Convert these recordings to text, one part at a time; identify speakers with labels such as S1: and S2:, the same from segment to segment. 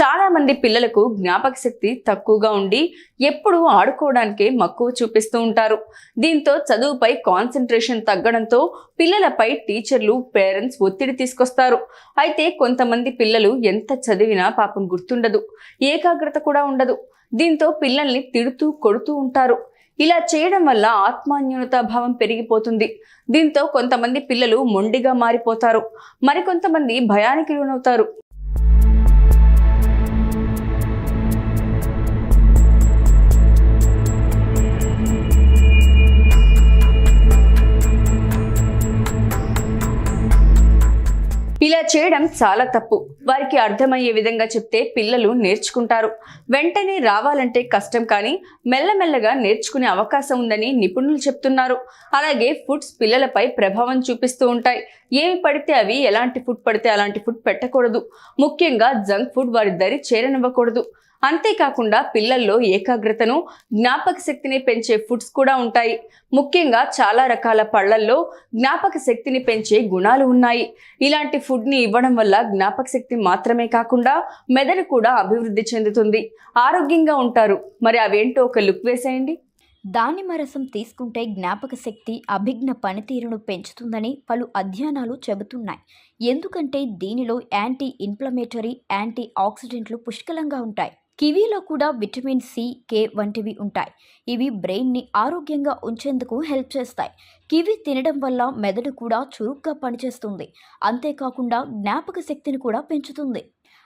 S1: చాలా మంది పిల్లలకు జ్ఞాపక శక్తి తక్కువగా ఉండి ఎప్పుడూ ఆడుకోవడానికే మక్కువ చూపిస్తూ ఉంటారు. దీంతో చదువుపై కాన్సన్ట్రేషన్ తగ్గడంతో పిల్లలపై టీచర్లు పేరెంట్స్ ఒత్తిడి తీసుకొస్తారు. అయితే కొంతమంది పిల్లలు ఎంత చదివినా పాపం గుర్తుండదు. ఏకాగ్రత కూడా ఉండదు. దీంతో పిల్లల్ని తిడుతూ కొడుతూ ఉంటారు. ఇలా చేయడం వల్ల ఆత్మాన్యూనతా భావం పెరిగిపోతుంది. దీంతో కొంతమంది పిల్లలు మొండిగా మారిపోతారు. మరికొంతమంది భయానికి లోనవుతారు. ఇలా చేయడం చాలా తప్పు. వారికి అర్థమయ్యే విధంగా చెప్తే పిల్లలు నేర్చుకుంటారు. వెంటనే రావాలంటే కష్టం కానీ మెల్లమెల్లగా నేర్చుకునే అవకాశం ఉందని నిపుణులు చెప్తున్నారు. అలాగే ఫుడ్స్ పిల్లలపై ప్రభావం చూపిస్తూ ఉంటాయి. ఏమి పడితే అవి ఎలాంటి ఫుడ్ పడితే అలాంటి ఫుడ్ పెట్టకూడదు. ముఖ్యంగా జంక్ ఫుడ్ వారి దరి చేరనివ్వకూడదు. అంతేకాకుండా పిల్లల్లో ఏకాగ్రతను జ్ఞాపక శక్తిని పెంచే ఫుడ్స్ కూడా ఉంటాయి. ముఖ్యంగా చాలా రకాల పళ్ళల్లో జ్ఞాపక శక్తిని పెంచే గుణాలు ఉన్నాయి. ఇలాంటి ఫుడ్ని ఇవ్వడం వల్ల జ్ఞాపక శక్తి మాత్రమే కాకుండా మెదడు కూడా అభివృద్ధి చెందుతుంది. ఆరోగ్యంగా ఉంటారు. మరి అవేంటో ఒక లుక్ వేసేయండి.
S2: దానిమ్మ రసం తీసుకుంటే జ్ఞాపక శక్తి అభిజ్ఞ పనితీరును పెంచుతుందని పలు అధ్యయనాలు చెబుతున్నాయి. ఎందుకంటే దీనిలో యాంటీ ఇన్ఫ్లమేటరీ యాంటీ ఆక్సిడెంట్లు పుష్కలంగా ఉంటాయి. కివీలో కూడా విటమిన్ సి కే వంటివి ఉంటాయి. ఇవి బ్రెయిన్ని ఆరోగ్యంగా ఉంచేందుకు హెల్ప్ చేస్తాయి. కివి తినడం వల్ల మెదడు కూడా చురుగ్గా పనిచేస్తుంది. అంతేకాకుండా జ్ఞాపక శక్తిని కూడా పెంచుతుంది.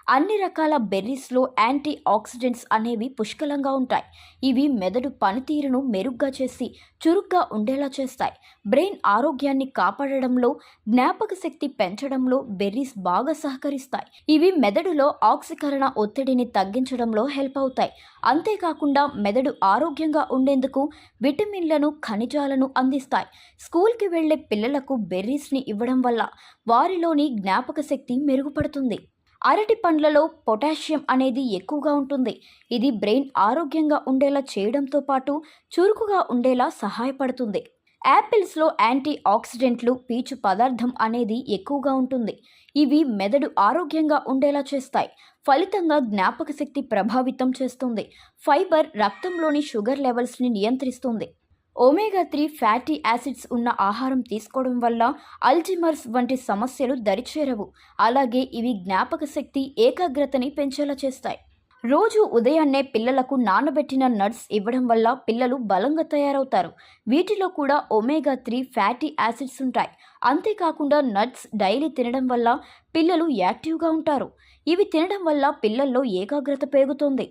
S2: అన్ని రకాల బెర్రీస్లో యాంటీ ఆక్సిడెంట్స్ అనేవి పుష్కలంగా ఉంటాయి. ఇవి మెదడు పనితీరును మెరుగ్గా చేసి చురుగ్గా ఉండేలా చేస్తాయి. బ్రెయిన్ ఆరోగ్యాన్ని కాపాడడంలో జ్ఞాపక శక్తి పెంచడంలో బెర్రీస్ బాగా సహకరిస్తాయి. ఇవి మెదడులో ఆక్సీకరణ ఒత్తిడిని తగ్గించడంలో హెల్ప్ అవుతాయి అంతేకాకుండా మెదడు ఆరోగ్యంగా ఉండేందుకు విటమిన్లను ఖనిజాలను అందిస్తాయి. స్కూల్కి వెళ్ళే పిల్లలకు బెర్రీస్ని ఇవ్వడం వల్ల వారిలోని జ్ఞాపక శక్తి మెరుగుపడుతుంది. అరటి పండ్లలో పొటాషియం అనేది ఎక్కువగా ఉంటుంది. ఇది బ్రెయిన్ ఆరోగ్యంగా ఉండేలా చేయడంతో పాటు చురుకుగా ఉండేలా సహాయపడుతుంది. యాపిల్స్లో యాంటీ ఆక్సిడెంట్లు పీచు పదార్థం అనేది ఎక్కువగా ఉంటుంది. ఇవి మెదడు ఆరోగ్యంగా ఉండేలా చేస్తాయి. ఫలితంగా జ్ఞాపక శక్తి ప్రభావితం చేస్తుంది. ఫైబర్ రక్తంలోని షుగర్ లెవెల్స్ని నియంత్రిస్తుంది. ఒమేగా త్రీ ఫ్యాటీ యాసిడ్స్ ఉన్న ఆహారం తీసుకోవడం వల్ల అల్జిమర్స్ వంటి సమస్యలు దరిచేరవు. అలాగే ఇవి జ్ఞాపక శక్తి ఏకాగ్రతని పెంచేలా చేస్తాయి. రోజు ఉదయాన్నే పిల్లలకు నానబెట్టిన నట్స్ ఇవ్వడం వల్ల పిల్లలు బలంగా తయారవుతారు. వీటిలో కూడా ఒమేగా త్రీ ఫ్యాటీ యాసిడ్స్ ఉంటాయి. అంతేకాకుండా నట్స్ డైలీ తినడం వల్ల పిల్లలు యాక్టివ్గా ఉంటారు. ఇవి తినడం వల్ల పిల్లల్లో ఏకాగ్రత పెరుగుతుంది.